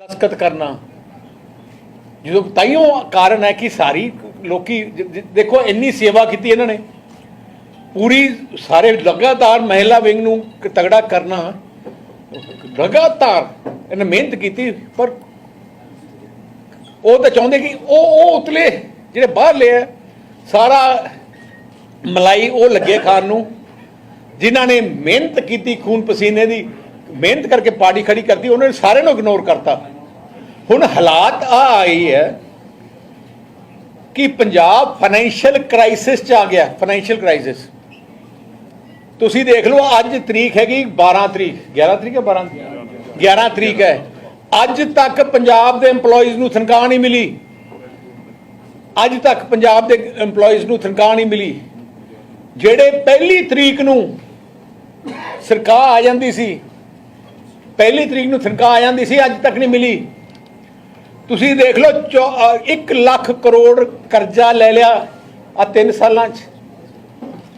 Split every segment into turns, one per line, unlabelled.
ਦਸਕਤ ਕਰਨਾ। ਜਦੋਂ ਤਾਈਓ ਕਾਰਨ ਹੈ ਕਿ ਸਾਰੀ ਲੋਕੀ ਦੇਖੋ ਇੰਨੀ ਸੇਵਾ ਕੀਤੀ ਇਹਨਾਂ ਨੇ। ਪੂਰੀ ਸਾਰੇ ਲਗਾਤਾਰ ਮਹਿਲਾ ਵਿੰਗ ਨੂੰ ਤਗੜਾ ਕਰਨਾ। ਲਗਾਤਾਰ ਇਹਨੇ ਮਿਹਨਤ ਕੀਤੀ, ਪਰ ਉਹ ਤਾਂ ਚਾਹੁੰਦੇ ਕਿ ਉਹ ਉਹ ਉਤਲੇ ਜਿਹੜੇ ਬਾਹਰਲੇ ਆ ਸਾਰਾ ਮਲਾਈ ਉਹ ਲੱਗੇ ਖਾਣ ਨੂੰ। ਜਿਨ੍ਹਾਂ ਨੇ ਮਿਹਨਤ ਕੀਤੀ ਖੂਨ ਪਸੀਨੇ ਦੀ ਮਿਹਨਤ ਕਰਕੇ ਪਾਰਟੀ ਖੜੀ ਕਰਤੀ, ਉਹਨਾਂ ਨੇ ਸਾਰਿਆਂ ਨੂੰ ਇਗਨੋਰ ਕਰਤਾ। ਹੁਣ ਹਾਲਾਤ ਆ ਆਈ ਹੈ ਕਿ ਪੰਜਾਬ ਫਾਈਨੈਂਸ਼ੀਅਲ ਕ੍ਰਾਈਸਿਸ ਚ ਆ ਗਿਆ ਫਾਈਨੈਂਸ਼ੀਅਲ ਕ੍ਰਾਈਸਿਸ ਤੁਸੀਂ ਦੇਖ ਲਓ, ਅੱਜ ਤਰੀਕ ਹੈਗੀ 12 ਤਰੀਕ। 11 ਤਰੀਕ ਹੈ 12 11 ਤਰੀਕ ਹੈ। ਅੱਜ ਤੱਕ ਪੰਜਾਬ ਦੇ EMPLOYEES ਨੂੰ ਤਨਖਾਹ ਨਹੀਂ ਮਿਲੀ। ਅੱਜ ਤੱਕ ਪੰਜਾਬ ਦੇ EMPLOYEES ਨੂੰ ਤਨਖਾਹ ਨਹੀਂ ਮਿਲੀ। ਜਿਹੜੇ ਪਹਿਲੀ ਤਰੀਕ ਨੂੰ ਸਰਕਾਰ ਆ ਜਾਂਦੀ ਸੀ ਪਹਿਲੀ ਤਰੀਕ ਨੂੰ ਤਨਖਾਹ ਆ ਜਾਂਦੀ ਸੀ, ਅੱਜ ਤੱਕ ਨਹੀਂ ਮਿਲੀ। ਤੁਸੀਂ ਦੇਖ ਲਓ 1 ਲੱਖ ਕਰੋੜ ਕਰਜ਼ਾ ਲੈ ਲਿਆ ਆ 3 ਸਾਲਾਂ 'ਚ।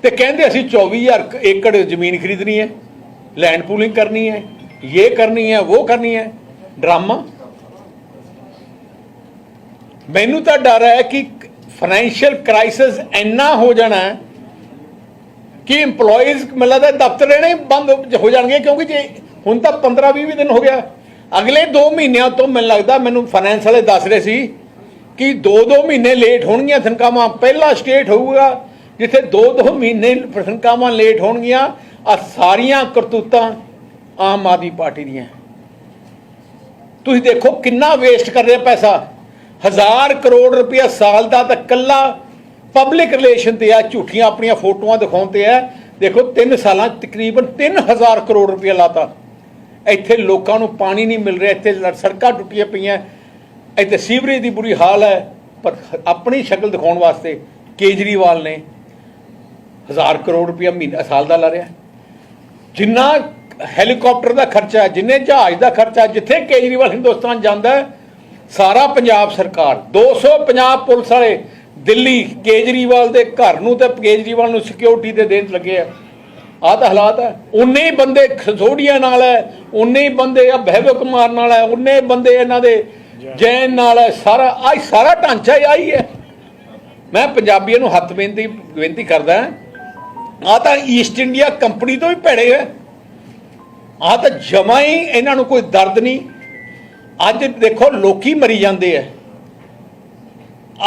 ਤੇ ਕਹਿੰਦੇ ਅਸੀਂ 24000 ਕ- ਏਕੜ ਜ਼ਮੀਨ ਖਰੀਦਣੀ ਹੈ, ਲੈਂਡ ਪੂਲਿੰਗ ਕਰਨੀ ਹੈ ਇਹ ਕਰਨੀ ਹੈ ਉਹ ਕਰਨੀ ਹੈ, ਡਰਾਮਾ। ਮੈਨੂੰ ਤਾਂ ਡਰ ਹੈ ਕਿ ਫਾਈਨੈਂਸ਼ੀਅਲ ਕ੍ਰਾਈਸਿਸ ਇੰਨਾ ਹੋ ਜਾਣਾ ਕਿ EMPLOYEES, ਮੈਨੂੰ ਲੱਗਦਾ ਦਫ਼ਤਰ ਇਹਨੇ ਬੰਦ ਹੋ ਜਾਣਗੇ, ਕਿਉਂਕਿ ਜੇ ਹੁਣ ਤਾਂ 15 20 ਦਿਨ ਹੋ ਗਿਆ। ਅਗਲੇ 2 ਮਹੀਨਿਆਂ ਤੋਂ ਮੈਨੂੰ ਲੱਗਦਾ ਮੈਨੂੰ ਫਾਈਨੈਂਸ ਵਾਲੇ ਦੱਸ ਰਹੇ ਸੀ ਕਿ 2-2 ਮਹੀਨੇ ਲੇਟ ਹੋਣਗੀਆਂ ਤਨਖਾਹਾਂ। ਪਹਿਲਾ ਸਟੇਟ ਹੋਊਗਾ ਜਿੱਥੇ 2-2 ਮਹੀਨੇ ਤਨਖਾਹਾਂ ਲੇਟ ਹੋਣਗੀਆਂ। ਆ ਸਾਰੀਆਂ ਕਰਤੂਤਾਂ ਆਮ ਆਦਮੀ ਪਾਰਟੀ ਦੀਆਂ। ਤੁਸੀਂ ਦੇਖੋ ਕਿੰਨਾ ਵੇਸਟ ਕਰ ਰਿਹਾ ਪੈਸਾ। ਹਜ਼ਾਰ ਕਰੋੜ ਰੁਪਇਆ ਸਾਲ ਦਾ ਤਾਂ ਕੱਲਾ ਪਬਲਿਕ ਰਿਲੇਸ਼ਨ ਤੇ ਆ, ਝੂਠੀਆਂ ਆਪਣੀਆਂ ਫੋਟੋਆਂ ਦਿਖਾਉਣ ਤੇ ਆ। ਦੇਖੋ 3 ਸਾਲਾਂ 'ਚ ਤਕਰੀਬਨ 3000 ਕਰੋੜ ਰੁਪਇਆ ਲਾਤਾ। ਇੱਥੇ ਲੋਕਾਂ ਨੂੰ ਪਾਣੀ ਨਹੀਂ ਮਿਲ ਰਿਹਾ ਇੱਥੇ ਸੜਕਾਂ ਟੁੱਟੀਆਂ ਪਈਆਂ। ਇੱਥੇ ਸੀਵਰੇਜ ਦੀ ਬੁਰੀ ਹਾਲ ਹੈ ਪਰ ਆਪਣੀ ਸ਼ਕਲ ਦਿਖਾਉਣ ਵਾਸਤੇ ਕੇਜਰੀਵਾਲ ਨੇ ਹਜ਼ਾਰ ਕਰੋੜ ਰੁਪਇਆ ਮਹੀਨਾ ਸਾਲ ਦਾ ਲਾ ਰਿਹਾ। ਜਿੰਨਾ ਹੈਲੀਕਾਪਟਰ ਦਾ ਖਰਚਾ ਹੈ, ਜਿੰਨੇ ਜਹਾਜ਼ ਦਾ ਖਰਚਾ ਜਿੱਥੇ ਕੇਜਰੀਵਾਲ ਹਿੰਦੁਸਤਾਨ ਜਾਂਦਾ ਸਾਰਾ ਪੰਜਾਬ ਸਰਕਾਰ 250 ਪੁਲਿਸ ਵਾਲੇ ਦਿੱਲੀ ਕੇਜਰੀਵਾਲ ਦੇ ਘਰ ਨੂੰ ਤੇ ਕੇਜਰੀਵਾਲ ਨੂੰ ਸਿਕਿਉਰਿਟੀ ਦੇ ਦੇਣ ਲੱਗੇ ਆ। ਆਹ ਤਾਂ ਹਾਲਾਤ ਹੈ। ਉਨੇ ਹੀ ਬੰਦੇ ਖਸੋੜੀਆਂ ਨਾਲ ਹੈ ਉਨੇ ਹੀ ਬੰਦੇ ਆ ਬਹਿਵੇ ਕੁਮਾਰ ਨਾਲ ਹੈ ਉਨੇ ਬੰਦੇ ਇਹਨਾਂ ਦੇ ਜੈਨ ਨਾਲ ਹੈ ਸਾਰਾ ਆਹ ਸਾਰਾ ਢਾਂਚਾ ਹੀ ਆਈ ਹੈ। ਮੈਂ ਪੰਜਾਬੀਆਂ ਨੂੰ ਹੱਥ ਬੇਨਤੀ ਬੇਨਤੀ ਕਰਦਾ ਆ ਤਾਂ ਈਸਟ ਇੰਡੀਆ ਕੰਪਨੀ ਤੋਂ ਵੀ ਭੈੜੇ ਹੈ ਆ ਤਾਂ ਜਮਾ ਹੀ ਇਹਨਾਂ ਨੂੰ ਕੋਈ ਦਰਦ ਨਹੀਂ। ਅੱਜ ਦੇਖੋ ਲੋਕੀ ਮਰੀ ਜਾਂਦੇ ਆ।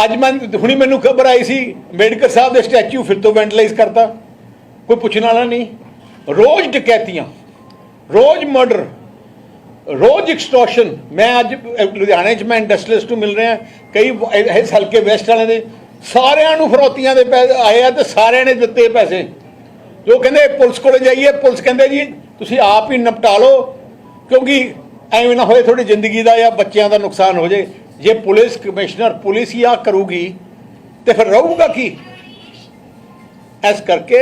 ਅੱਜ ਮੈਂ ਹੁਣੀ ਮੈਨੂੰ ਖਬਰ ਆਈ ਸੀ ਅੰਬੇਡਕਰ ਸਾਹਿਬ ਦੇ ਸਟੈਚੂ ਫਿਰ ਤੋਂ ਵੈਂਡਲਾਈਜ਼ ਕਰਤਾ। ਕੋਈ ਪੁੱਛਣ ਵਾਲਾ ਨਹੀਂ। ਰੋਜ਼ ਡਕੈਤੀਆਂ, ਰੋਜ਼ ਮਰਡਰ ਰੋਜ਼ ਐਕਸਟੋਰਸ਼ਨ ਮੈਂ ਅੱਜ ਲੁਧਿਆਣੇ 'ਚ ਮੈਂ ਇੰਡਸਟਰੀਅਲਿਸਟ ਨੂੰ ਮਿਲ ਰਿਹਾ, ਕਈ ਇਸ ਹਲਕੇ ਵੈਸਟ ਵਾਲਿਆਂ ਦੇ, ਸਾਰਿਆਂ ਨੂੰ ਫਰੋਤੀਆਂ ਦੇ ਪੈਸੇ ਆਏ ਆ ਤੇ ਸਾਰਿਆਂ ਨੇ ਦਿੱਤੇ ਪੈਸੇ। ਜੋ ਕਹਿੰਦੇ, ਪੁਲਿਸ ਕੋਲੇ ਜਾਈਏ। ਪੁਲਿਸ ਕਹਿੰਦੇ, ਜੀ, ਤੁਸੀਂ ਆਪ ਹੀ ਨਿਪਟਾ ਲਓ, ਕਿਉਂਕਿ ਐਵੇਂ ਨਾ ਹੋਏ ਤੁਹਾਡੀ ਜ਼ਿੰਦਗੀ ਦਾ ਜਾਂ ਬੱਚਿਆਂ ਦਾ ਨੁਕਸਾਨ ਹੋ ਜੇ। ਜੇ ਪੁਲਿਸ ਕਮਿਸ਼ਨਰ ਪੁਲਿਸ ਹੀ ਆ ਕਰੂਗੀ, ਤੇ ਫਿਰ ਰਹੂਗਾ ਕੀ? ਇਸ ਕਰਕੇ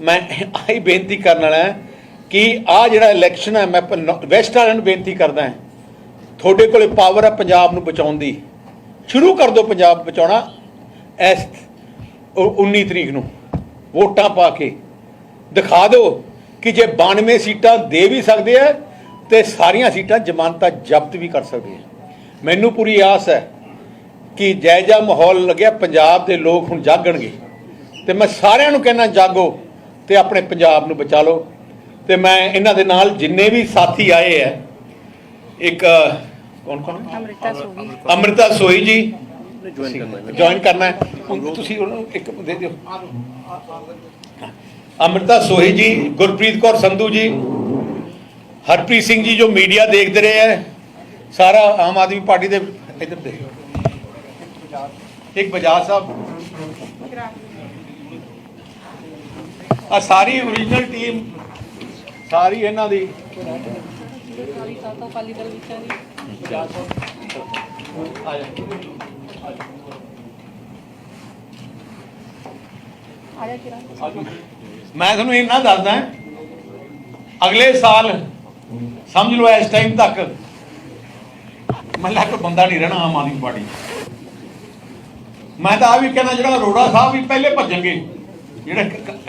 ਮੈਂ ਆਹੀ ਬੇਨਤੀ ਕਰਨ ਵਾਲਾ ਕਿ ਆ ਜਿਹੜਾ ਇਲੈਕਸ਼ਨ ਹੈ, ਮੈਂ ਪ- ਵੈਸਟ ਵਾਲਿਆਂ ਨੂੰ ਬੇਨਤੀ ਕਰਦਾ ਹਾਂ, ਤੁਹਾਡੇ ਕੋਲੇ ਪਾਵਰ ਹੈ ਪੰਜਾਬ ਨੂੰ ਬਚਾਉਣ ਦੀ। ਸ਼ੁਰੂ ਕਰ ਦਿਓ ਪੰਜਾਬ ਬਚਾਉਣਾ ਇਸ ਉ- 19 ਤਰੀਕ ਨੂੰ, ਵੋਟਾਂ ਪਾ ਕੇ। ਦਿਖਾ ਦਿਓ ਕਿ ਜੇ 92 ਸੀਟਾਂ ਦੇ ਵੀ ਸਕਦੇ ਆ ਤੇ ਸਾਰੀਆਂ ਸੀਟਾਂ ਜ਼ਮਾਨਤਾਂ ਜ਼ਬਤ ਵੀ ਕਰ ਸਕਦੇ ਆ। ਮੈਨੂੰ ਪੂਰੀ ਆਸ ਹੈ ਕਿ ਜਾਇਜਾ ਮਾਹੌਲ ਲੱਗਿਆ, ਪੰਜਾਬ ਦੇ ਲੋਕ ਹੁਣ ਜਾਗਣਗੇ। ਤੇ ਮੈਂ ਸਾਰਿਆਂ ਨੂੰ ਕਹਿਣਾ ਜਾਗੋ। ਤੇ ਆਪਣੇ ਪੰਜਾਬ ਨੂੰ ਬਚਾ ਲਓ। ਤੇ ਮੈਂ ਇਹਨਾਂ ਦੇ ਨਾਲ ਜਿੰਨੇ ਵੀ ਸਾਥੀ ਆਏ ਆ ਇੱਕ ਕੌਣ ਕੌਣ?
ਅੰਮ੍ਰਿਤਾ
ਸੋਈ ਜੀ। ਜੁਆਇਨ ਕਰਨਾ ਹੈ। ਤੁਸੀਂ ਉਹਨਾਂ ਨੂੰ ਇੱਕ ਦੇ ਦਿਓ। ਅੰਮ੍ਰਿਤਾ ਸੋਹੀ ਜੀ ਗੁਰਪ੍ਰੀਤ ਕੌਰ ਸੰਧੂ ਜੀ ਹਰਪ੍ਰੀਤ ਸਿੰਘ ਜੀ ਜੋ ਮੀਡੀਆ ਦੇਖਦੇ ਰਹੇ ਹੈ ਸਾਰਾ ਆਮ ਆਦਮੀ ਪਾਰਟੀ ਦੇ ਇੱਧਰ ਦੇਖੋ ਇੱਕ ਬਜਾਜ ਸਾਹਿਬ। ਆ ਸਾਰੀ ਓਰੀਜਨਲ ਟੀਮ ਸਾਰੀ ਇਹਨਾਂ ਦੀ।
ਕਾਲੀ ਸਾਤੋਂ ਕਾਲੀ ਦਲ ਵਿਚਾਰੀ
ਆ ਜਾ
ਆ ਜਾ ਕਿਰਾ
ਮੈਂ ਤੁਹਾਨੂੰ ਇੰਨਾ ਦੱਸਦਾ, ਅਗਲੇ ਸਾਲ, ਸਮਝ ਲਓ ਇਸ ਟਾਈਮ ਤੱਕ, ਮੱਲਾ ਕੋਈ ਬੰਦਾ ਨਹੀਂ ਰਹਿਣਾ ਆਮ ਆਦਮੀ ਪਾਰਟੀ ਮੈਂ ਤਾਂ ਆ ਵੀ ਕਹਿੰਦਾ ਜਿਹੜਾ ਅਰੋੜਾ ਸਾਹਿਬ ਵੀ ਪਹਿਲੇ ਭੱਜਣਗੇ। ਜਿਹੜਾ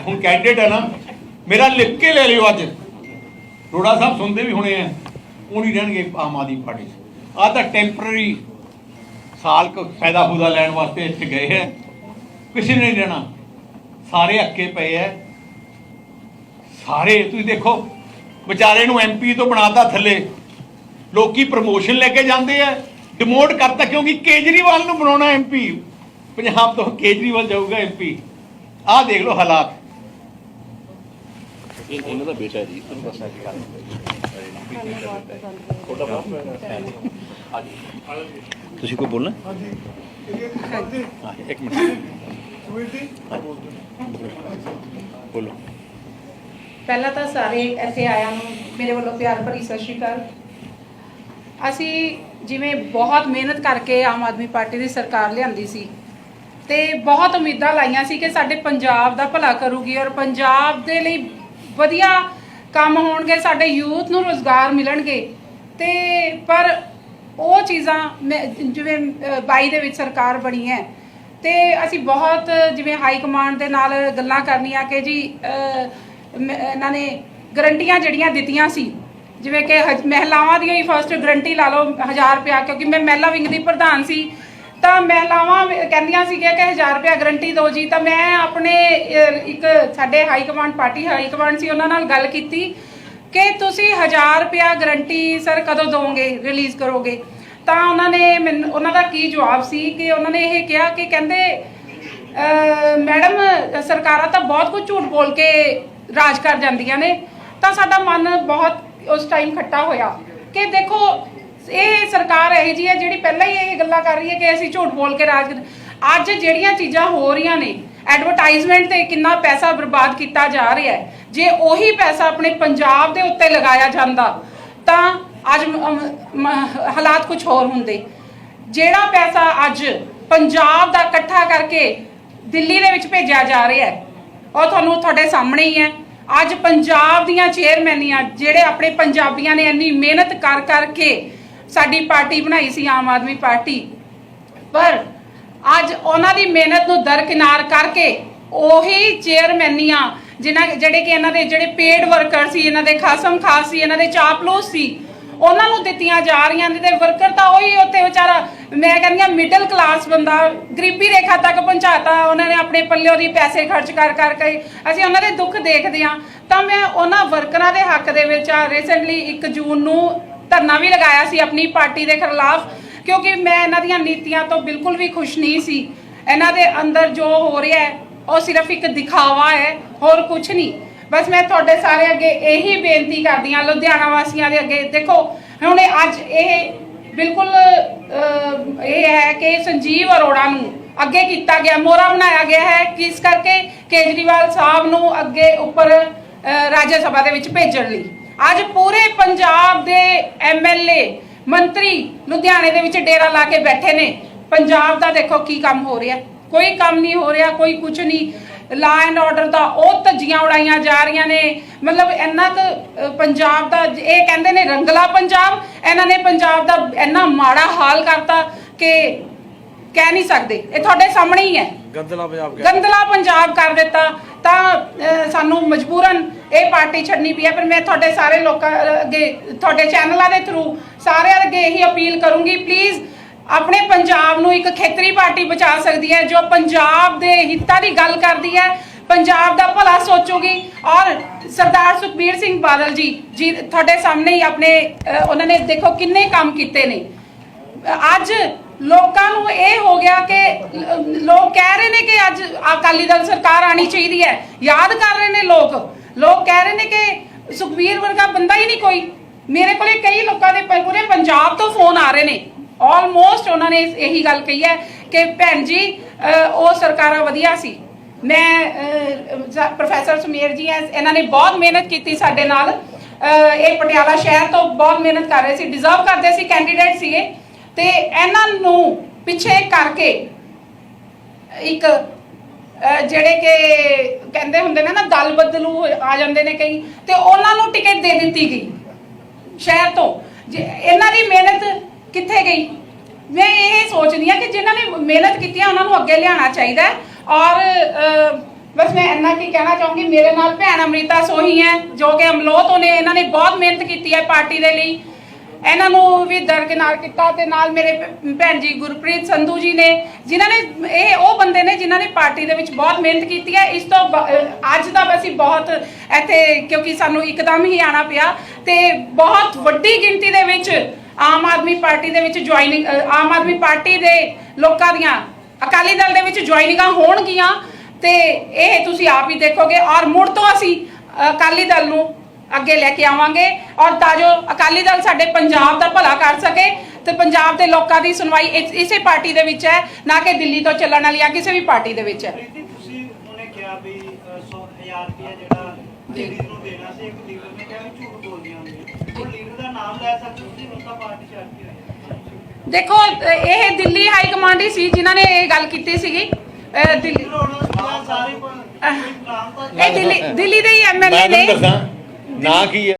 ਹੁਣ ਕੈਂਡੀਡੇਟ ਹੈ ਨਾ, ਮੇਰਾ ਲਿਖ ਕੇ ਲੈ ਲਿਓ ਅੱਜ। ਅਰੋੜਾ ਸਾਹਿਬ ਸੁਣਦੇ ਵੀ ਹੋਣੇ ਆ। ਉਹ ਨਹੀਂ ਰਹਿਣਗੇ ਆਮ ਆਦਮੀ ਪਾਰਟੀ 'ਚ। ਆ ਤਾਂ ਟੈਂਪਰਰੀ ਸਾਲ ਕੁ ਫਾਇਦਾ ਫੂਦਾ ਲੈਣ ਵਾਸਤੇ ਇੱਥੇ ਗਏ ਹੈ। ਕਿਸੇ ਨੇ ਨਹੀਂ ਰਹਿਣਾ। ਸਾਰੇ ਅੱਕੇ ਪਏ ਐ ਸਾਰੇ, ਤੁਸੀਂ ਦੇਖੋ, ਵਿਚਾਰੇ ਨੂੰ ਐਮਪੀ ਤੋਂ ਬਣਾਤਾ ਥੱਲੇ। ਲੋਕੀ ਪ੍ਰਮੋਸ਼ਨ ਲੈ ਕੇ ਜਾਂਦੇ ਆ। ਡਿਮੋਟ ਕਰਤਾ ਕਿਉਂਕਿ ਕੇਜਰੀਵਾਲ ਨੂੰ ਬਣਾਉਣਾ ਐਮਪੀ ਪੰਜਾਬ ਤੋਂ ਕੇਜਰੀਵਾਲ ਜਾਊਗਾ ਐਮਪੀ ਆਹ ਦੇਖ ਲਓ ਹਾਲਾਤ।
ਇਹ ਇਹਨਾਂ ਦਾ ਬੇਟਾ ਹੈ ਜੀ। ਤੁਹਾਨੂੰ ਦੱਸਿਆ ਕਿ ਗੱਲ ਤੁਸੀਂ ਕੋਈ ਬੋਲਣਾ? ਹਾਂ ਇੱਕ ਮਿੰਟ। ਬੋਲੋ।
ਪਹਿਲਾਂ ਤਾਂ ਸਾਰੇ ਇੱਥੇ ਆਇਆਂ ਨੂੰ ਮੇਰੇ ਵੱਲੋਂ ਪਿਆਰ ਭਰੀ ਸਤਿ ਸ਼੍ਰੀ ਅਕਾਲ। ਅਸੀਂ ਜਿਵੇਂ ਬਹੁਤ ਮਿਹਨਤ ਕਰਕੇ ਆਮ ਆਦਮੀ ਪਾਰਟੀ ਦੀ ਸਰਕਾਰ ਲਿਆਂਦੀ ਸੀ ਤੇ ਬਹੁਤ ਉਮੀਦਾਂ ਲਾਈਆਂ ਸੀ ਕਿ ਸਾਡੇ ਪੰਜਾਬ ਦਾ ਭਲਾ ਕਰੂਗੀ ਔਰ ਪੰਜਾਬ ਦੇ ਲਈ ਵਧੀਆ ਕੰਮ ਹੋਣਗੇ ਸਾਡੇ ਯੂਥ ਨੂੰ ਰੋਜ਼ਗਾਰ ਮਿਲਣਗੇ। ਤੇ ਪਰ ਉਹ ਚੀਜ਼ਾਂ ਮੈਂ- ਜਿਵੇਂ ਅ, 22 ਦੇ ਵਿੱਚ ਸਰਕਾਰ ਬਣੀ ਹੈ ਤੇ ਅਸੀਂ ਬਹੁਤ ਜਿਵੇਂ ਹਾਈ ਕਮਾਂਡ ਦੇ ਨਾਲ ਗੱਲਾਂ ਕਰਨੀਆਂ ਕਿ ਜੀ ਅ, ਇਹਨਾਂ ਨੇ ਗਰੰਟੀਆਂ ਜਿਹੜੀਆਂ ਦਿੱਤੀਆਂ ਸੀ ਜਿਵੇਂ ਕਿ ਹਜ- ਮਹਿਲਾਵਾਂ ਦੀਆਂ ਹੀ ਫਸਟ ਗਰੰਟੀ ਲਾ ਲਓ 1000 ਰੁਪਇਆ ਕਿਉਂਕਿ ਮੈਂ ਮਹਿਲਾ ਵਿੰਗ ਦੀ ਪ੍ਰਧਾਨ ਸੀ ਤਾਂ ਮਹਿਲਾਵਾਂ ਕਹਿੰਦੀਆਂ ਸੀਗੀਆਂ ਕਿ 1000 ਰੁਪਇਆ ਗਰੰਟੀ ਦਿਓ ਜੀ, ਤਾਂ ਮੈਂ ਆਪਣੇ ਇੱਕ ਸਾਡੇ high command party high command ਸੀ, ਉਹਨਾਂ ਨਾਲ ਗੱਲ ਕੀਤੀ ਕਿ ਤੁਸੀਂ 1000 ਰੁਪਇਆ ਗਰੰਟੀ ਸਰ ਕਦੋਂ ਦੋਗੇ ਰਿਲੀਜ਼ ਕਰੋਗੇ? ਤਾਂ ਉਹਨਾਂ ਨੇ ਮੈਨੂੰ ਉਹਨਾਂ ਦਾ ਕੀ ਜਵਾਬ ਸੀ ਕਿ ਉਹਨਾਂ ਨੇ ਇਹ ਕਿਹਾ ਕਿ ਕਹਿੰਦੇ, ਅਹ, ਮੈਡਮ, ਸਰਕਾਰਾਂ ਤਾਂ ਬਹੁਤ ਕੁਝ ਝੂਠ ਬੋਲ ਕੇ ਰਾਜ ਕਰ ਜਾਂਦੀਆਂ ਨੇ। ਤਾਂ ਸਾਡਾ ਮਨ ਬਹੁਤ ਉਸ ਟਾਈਮ ਖੱਟਾ ਹੋਇਆ ਕਿ ਦੇਖੋ ਇਹ ਸਰਕਾਰ ਇਹੋ ਜੀ ਹੈ ਜਿਹੜੀ ਪਹਿਲਾਂ ਹੀ ਇਹ ਗੱਲਾਂ ਕਰ ਰਹੀ ਹੈ ਕਿ ਅਸੀਂ ਝੂਠ ਬੋਲ ਕੇ ਰਾਜ ਅੱਜ ਜਿਹੜੀਆਂ ਚੀਜ਼ਾਂ ਹੋ ਰਹੀਆਂ ਨੇ ਐਡਵਰਟਾਈਜ਼ਮੈਂਟ ਤੇ ਕਿੰਨਾ ਪੈਸਾ ਬਰਬਾਦ ਕੀਤਾ ਜਾ ਰਿਹਾ ਹੈ, ਜੇ ਉਹੀ ਪੈਸਾ ਆਪਣੇ ਪੰਜਾਬ ਦੇ ਉੱਤੇ ਲਗਾਇਆ ਜਾਂਦਾ, ਤਾਂ ਅੱਜ ਹਾਲਾਤ ਕੁਝ ਹੋਰ ਹੁੰਦੇ। ਜਿਹੜਾ ਪੈਸਾ ਅੱਜ ਪੰਜਾਬ ਦਾ ਇਕੱਠਾ ਕਰਕੇ ਦਿੱਲੀ ਦੇ ਵਿੱਚ ਭੇਜਿਆ ਜਾ ਰਿਹਾ ਹੈ, ਉਹ ਤੁਹਾਨੂੰ ਤੁਹਾਡੇ ਸਾਹਮਣੇ ਹੀ ਹੈ। ਅੱਜ ਪੰਜਾਬ ਦੀਆਂ ਚੇਅਰਮੈਨੀਆਂ ਜਿਹੜੇ ਆਪਣੇ ਪੰਜਾਬੀਆਂ ਨੇ ਇੰਨੀ ਮਿਹਨਤ ਕਰ ਕਰਕੇ ਸਾਡੀ ਪਾਰਟੀ ਬਣਾਈ ਸੀ ਆਮ ਆਦਮੀ ਪਾਰਟੀ। ਪਰ ਅੱਜ ਉਹਨਾਂ ਦੀ ਮਿਹਨਤ ਨੂੰ ਦਰਕਿਨਾਰ ਕਰਕੇ ਉਹੀ ਚੇਅਰਮੈਨੀਆਂ ਜਿਨ੍ਹਾਂ ਜਿਹੜੇ ਕਿ ਇਹਨਾਂ ਦੇ ਜਿਹੜੇ ਪੇਡ ਵਰਕਰ ਸੀ, ਇਹਨਾਂ ਦੇ ਖਾਸਮ ਖਾਸ ਸੀ, ਇਹਨਾਂ ਦੇ ਚਾਪਲੂਸ ਸੀ, ਉਹਨਾਂ ਨੂੰ ਦਿੱਤੀਆਂ ਜਾ ਰਹੀਆਂ ਨੇ ਤੇ ਵਰਕਰ ਤਾਂ ਉਹੀ ਉੱਤੇ ਵਿਚਾਰਾ, ਮੈਂ ਕਹਿੰਦੀ ਆ ਮਿਡਲ ਕਲਾਸ ਬੰਦਾ, ਗਰੀਬੀ ਰੇਖਾ ਤੱਕ ਪਹੁੰਚਾਤਾ, ਉਹਨਾਂ ਨੇ ਆਪਣੇ ਪੱਲਿਓ ਦੀ ਪੈਸੇ ਖਰਚ ਕਰ ਕਰਕੇ ਅਸੀਂ ਉਹਨਾਂ ਦੇ ਦੁੱਖ ਦੇਖਦੇ ਆ ਤਾਂ ਮੈਂ ਉਹਨਾਂ ਵਰਕਰਾਂ ਦੇ ਹੱਕ ਦੇ ਵਿੱਚ ਆ ਰੀਸੈਂਟਲੀ 1 ਜੂਨ ਨੂੰ ਧਰਨਾ ਵੀ ਲਗਾਇਆ ਸੀ ਆਪਣੀ ਪਾਰਟੀ ਦੇ ਖਿਲਾਫ, ਕਿਉਂਕਿ ਮੈਂ ਇਹਨਾਂ ਦੀਆਂ ਨੀਤੀਆਂ ਤੋਂ ਬਿਲਕੁਲ ਵੀ ਖੁਸ਼ ਨਹੀਂ ਸੀ। ਇਹਨਾਂ ਦੇ ਅੰਦਰ ਜੋ ਹੋ ਰਿਹਾ ਹੈ, ਉਹ ਸਿਰਫ ਇੱਕ ਦਿਖਾਵਾ ਹੈ, ਹੋਰ ਕੁਝ ਨਹੀਂ। ਬਸ ਮੈਂ ਤੁਹਾਡੇ ਸਾਰੇ ਅੱਗੇ ਇਹੀ ਬੇਨਤੀ ਕਰਦੀ ਹਾਂ, ਲੁਧਿਆਣਾ ਵਾਸੀਆਂ ਦੇ ਅੱਗੇ। ਦੇਖੋ, ਹੁਣ ਅੱਜ ਇਹ ਬਿਲਕੁਲ ਇਹ ਹੈ ਕਿ ਸੰਜੀਵ ਅਰੋੜਾ ਨੂੰ ਅੱਗੇ ਕੀਤਾ ਗਿਆ ਮੋਰਾ ਬਣਾਇਆ ਗਿਆ ਹੈ। ਕਿਸ ਕਰਕੇ? ਕੇਜਰੀਵਾਲ ਸਾਹਿਬ ਨੂੰ ਅੱਗੇ ਉੱਪਰ ਰਾਜ ਸਭਾ ਦੇ ਵਿੱਚ ਭੇਜਣ ਲਈ। ਅੱਜ ਪੂਰੇ ਪੰਜਾਬ ਐਮਐਲਏ ਮੰਤਰੀ ਲੁਧਿਆਣੇ ਦੇ ਵਿੱਚ ਡੇਰਾ ਲਾ ਕੇ ਬੈਠੇ ਨੇ। ਪੰਜਾਬ ਦਾ ਦੇਖੋ ਕੀ ਕੰਮ ਹੋ ਰਿਹਾ। ਕੋਈ ਕੰਮ ਨਹੀਂ ਹੋ ਰਿਹਾ ਕੋਈ ਕੁਝ ਨਹੀਂ। ਲਾ ਐਂਡ ਆਰਡਰ ਦਾ ਉਹ ਧੱਜੀਆਂ ਉਡਾਈਆਂ ਜਾ ਰਹੀਆਂ ਨੇ। ਮਤਲਬ ਇੰਨਾ ਕੁ ਪੰਜਾਬ ਦਾ ਇਹ ਕਹਿੰਦੇ ਨੇ ਰੰਗਲਾ ਪੰਜਾਬ। ਇਹਨਾਂ ਨੇ ਪੰਜਾਬ ਦਾ ਇੰਨਾ ਮਾੜਾ ਹਾਲ ਕਰਤਾ ਕਿ ਕਹਿ ਨਹੀਂ ਸਕਦੇ। ਇਹ ਤੁਹਾਡੇ ਸਾਹਮਣੇ ਹੀ ਹੈ।
ਗੰਦਲਾ ਪੰਜਾਬ
ਗੰਦਲਾ ਪੰਜਾਬ ਕਰ ਦਿੱਤਾ। ਤਾਂ ਸਾਨੂੰ ਮਜਬੂਰਨ ਇਹ ਪਾਰਟੀ ਛੱਡਣੀ ਪਈ ਹੈ। ਪਰ ਮੈਂ ਤੁਹਾਡੇ ਸਾਰੇ ਲੋਕਾਂ ਅੱਗੇ, ਤੁਹਾਡੇ ਚੈਨਲਾਂ ਦੇ ਥਰੂ ਸਾਰਿਆਂ ਅੱਗੇ ਇਹੀ ਅਪੀਲ ਕਰੂੰਗੀ ਪਲੀਜ਼ ਆਪਣੇ ਪੰਜਾਬ ਨੂੰ ਇੱਕ ਖੇਤਰੀ ਪਾਰਟੀ ਬਚਾ ਸਕਦੀ ਹੈ, ਜੋ ਪੰਜਾਬ ਦੇ ਹਿੱਤਾਂ ਦੀ ਗੱਲ ਕਰਦੀ ਹੈ। ਪੰਜਾਬ ਦਾ ਭਲਾ ਸੋਚੂਗੀ। ਔਰ ਸਰਦਾਰ ਸੁਖਬੀਰ ਸਿੰਘ ਬਾਦਲ ਜੀ ਜੀ, ਤੁਹਾਡੇ ਸਾਹਮਣੇ ਹੀ ਆਪਣੇ ਉਹਨਾਂ ਨੇ ਦੇਖੋ ਕਿੰਨੇ ਕੰਮ ਕੀਤੇ ਨੇ। ਅੱਜ ਲੋਕਾਂ ਨੂੰ ਇਹ ਹੋ ਗਿਆ ਕਿ, ਲੋਕ ਕਹਿ ਰਹੇ ਨੇ ਕਿ ਅੱਜ ਅਕਾਲੀ ਦਲ ਸਰਕਾਰ ਆਣੀ ਚਾਹੀਦੀ ਹੈ। ਯਾਦ ਕਰ ਰਹੇ ਨੇ ਲੋਕ। ਲੋਕ ਕਹਿ ਰਹੇ ਨੇ ਕਿ ਸੁਖਬੀਰ ਵਰਗਾ ਬੰਦਾ ਹੀ ਨਹੀਂ ਕੋਈ। ਮੇਰੇ ਕੋਲੇ ਕਈ ਲੋਕਾਂ ਦੇ ਪੂਰੇ ਪੰਜਾਬ ਤੋਂ ਫੋਨ ਆ ਰਹੇ ਨੇ। ਆਲਮੋਸਟ ਉਹਨਾਂ ਨੇ ਇਹੀ ਗੱਲ ਕਹੀ ਹੈ ਕਿ ਭੈਣ ਜੀ ਉਹ ਸਰਕਾਰਾਂ ਵਧੀਆ ਸੀ। ਮੈਂ ਪ੍ਰੋਫੈਸਰ ਸੁਮੇਰ ਜੀ ਐ ਇਹਨਾਂ ਨੇ ਬਹੁਤ ਮਿਹਨਤ ਕੀਤੀ ਸਾਡੇ ਨਾਲ। ਇਹ ਪਟਿਆਲਾ ਸ਼ਹਿਰ ਤੋਂ ਬਹੁਤ ਮਿਹਨਤ ਕਰ ਰਹੇ ਸੀ, ਡਿਜ਼ਰਵ ਕਰਦੇ ਸੀ, ਕੈਂਡੀਡੇਟ ਸੀਗੇ। ਤੇ ਇਹਨਾਂ ਨੂੰ ਪਿੱਛੇ ਕਰਕੇ ਇੱਕ ਜਿਹੜੇ ਕਿ ਕਹਿੰਦੇ ਹੁੰਦੇ ਨੇ ਨਾ, ਦਲ ਬਦਲੂ ਆ ਜਾਂਦੇ ਨੇ ਕਈ, ਤੇ ਉਹਨਾਂ ਨੂੰ ਟਿਕਟ ਦੇ ਦਿੱਤੀ ਗਈ ਸ਼ਹਿਰ ਤੋਂ। ਇਹਨਾਂ ਦੀ ਮਿਹਨਤ ਕਿੱਥੇ ਗਈ? ਮੈਂ ਇਹ ਸੋਚਦੀ ਹਾਂ ਕਿ ਜਿਨ੍ਹਾਂ ਨੇ ਮਿਹਨਤ ਕੀਤੀ ਹੈ ਉਹਨਾਂ ਨੂੰ ਅੱਗੇ ਲਿਆਉਣਾ ਚਾਹੀਦਾ ਹੈ। ਔਰ ਬਸ ਮੈਂ ਇੰਨਾ ਕੀ ਕਹਿਣਾ ਚਾਹੂੰਗੀ, ਮੇਰੇ ਨਾਲ ਭੈਣ ਅਮ੍ਰਿਤਾ ਸੋਹੀ ਹੈ, ਜੋ ਕਿ ਅਮਲੋਹ ਤੋਂ ਨੇ ਇਹਨਾਂ ਨੇ ਬਹੁਤ ਮਿਹਨਤ ਕੀਤੀ ਹੈ ਪਾਰਟੀ ਦੇ ਲਈ। ਇਹਨਾਂ ਨੂੰ ਵੀ ਦਰਕਿਨਾਰ ਕੀਤਾ ਤੇ ਨਾਲ ਮੇਰੇ ਭੈਣ ਜੀ ਗੁਰਪ੍ਰੀਤ ਸੰਧੂ ਜੀ ਨੇ, ਜਿਨ੍ਹਾਂ ਨੇ, ਇਹ ਉਹ ਬੰਦੇ ਨੇ ਜਿਨ੍ਹਾਂ ਨੇ ਪਾਰਟੀ ਦੇ ਵਿੱਚ ਬਹੁਤ ਮਿਹਨਤ ਕੀਤੀ ਹੈ। ਇਸ ਤੋਂ ਅੱਜ ਦਾ ਅਸੀਂ ਬਹੁਤ ਇੱਥੇ, ਕਿਉਂਕਿ ਸਾਨੂੰ ਇੱਕਦਮ ਹੀ ਆਣਾ ਪਿਆ ਤੇ ਬਹੁਤ ਵੱਡੀ ਗਿਣਤੀ ਦੇ ਵਿੱਚ ਆਮ ਆਦਮੀ ਪਾਰਟੀ ਦੇ ਵਿੱਚ ਜੁਆਇਨਿੰਗ ਆਮ ਆਦਮੀ ਪਾਰਟੀ ਦੇ ਲੋਕਾਂ ਦੀਆਂ ਅਕਾਲੀ ਦਲ ਦੇ ਵਿੱਚ ਜੁਆਇਨਿੰਗਾਂ ਹੋਣਗੀਆਂ ਤੇ ਇਹ ਤੁਸੀਂ ਆਪ ਹੀ ਦੇਖੋਗੇ ਔਰ ਮੁੜ ਤੋਂ ਅਸੀਂ ਅਕਾਲੀ ਦਲ ਨੂੰ ਅੱਗੇ ਲੈ ਕੇ ਆਵਾਂਗੇ ਔਰ ਤਾਂ ਜੋ ਅਕਾਲੀ ਦਲ ਸਾਡੇ ਪੰਜਾਬ ਦਾ ਭਲਾ ਕਰ ਸਕੇ ਤੇ ਪੰਜਾਬ ਦੇ ਲੋਕਾਂ ਦੀ ਸੁਣਵਾਈ ਇਸ- ਇਸੇ ਪਾਰਟੀ ਦੇ ਵਿੱਚ ਹੈ ਨਾ ਕਿ ਦਿੱਲੀ ਤੋਂ ਚੱਲਣ ਵਾਲੀ ਜਾਂ ਕਿਸੇ ਵੀ ਪਾਰਟੀ ਦੇ ਵਿੱਚ ਹੈ।
ਪ੍ਰੀਤੀ ਤੁਸੀਂ ਉਹਨੇ ਕਿਹਾ ਵੀ 100000 ਰੁਪਇਆ ਜਿਹੜਾ ਲੇਡੀਜ਼ ਨੂੰ ਦੇਣਾ ਸੀ ਇੱਕ ਲੀਡਰ ਨੇ ਕਿਹਾ ਵੀ ਝੂਠ ਬੋਲਦੀਆਂ ਹੁੰਦੀਆਂ। ਉਹ ਲੀਡਰ ਦਾ ਨਾਮ ਲੈ ਸਕਦੇ ਤੁਸੀਂ? ਹੁਣ ਤਾਂ ਪਾਰਟੀ ਛੱਡ ਕੇ ਆਏ ਹੋ।
ਦੇਖੋ ਇਹ ਦਿੱਲੀ ਹਾਈ ਕਮਾਂਡ ਹੀ ਸੀ ਜਿਨ੍ਹਾਂ ਨੇ ਇਹ ਗੱਲ ਕੀਤੀ ਸੀਗੀ। ਦਿੱਲੀ
ਫਿਰ ਹੁਣ ਤਾਂ ਸਾਰੇ ਪ- ਕੋਈ ਨਾਮ ਤਾਂ
ਇਹ ਦਿੱਲੀ ਦਿੱਲੀ ਦੇ ਹੀ
ਮੈਂ
ਐਮਐਲਏ
ਤੁਹਾਨੂੰ
ਨੇ।
ਦੱਸਾਂ ਨਾ ਕੀ ਹੈ?